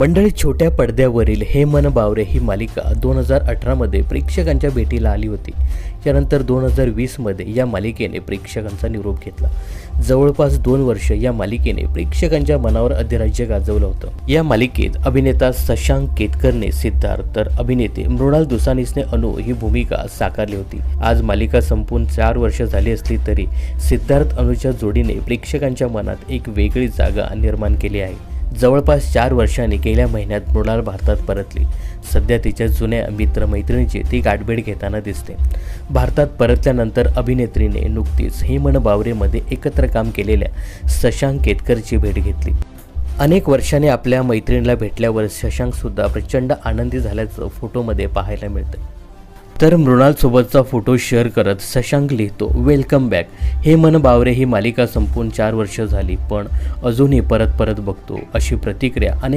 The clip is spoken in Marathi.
मंडळी छोट्या पडद्यावरील हे मन बावरे ही मालिका दोन हजार अठरामध्ये प्रेक्षकांच्या भेटीला आली होती. त्यानंतर दोन हजार वीसमध्ये या मालिकेने प्रेक्षकांचा निरोप घेतला. जवळपास दोन वर्ष या मालिकेने प्रेक्षकांच्या मनावर अधिराज्य गाजवलं होतं. या मालिकेत अभिनेता शशांक केतकरने सिद्धार्थ तर अभिनेते मृणाल दुसानीसने अनु ही भूमिका साकारली होती. आज मालिका संपून चार वर्ष झाली असली तरी सिद्धार्थ अनुच्या जोडीने प्रेक्षकांच्या मनात एक वेगळी जागा निर्माण केली आहे. जवळपास चार वर्षांनी गेल्या महिन्यात मृणाल भारतात परतली. सध्या तिच्या जुन्या मित्रमैत्रिणीची ती गाठभेट घेताना दिसते. भारतात परतल्यानंतर अभिनेत्रीने नुकतीच हे मन बावरेमध्ये एकत्र काम केलेल्या शशांक केतकरची भेट घेतली. अनेक वर्षांनी आपल्या मैत्रिणीला भेटल्यावर शशांकसुद्धा प्रचंड आनंदी झाल्याचं फोटोमध्ये पाहायला मिळतं. तर मृणालसोबतचा फोटो शेअर करत शशांक लिहितो वेलकम बॅक. हे मन बावरे ही मालिका संपून चार वर्ष झाली पण अजूनही परत परत बघतो अशी प्रतिक्रिया अनेक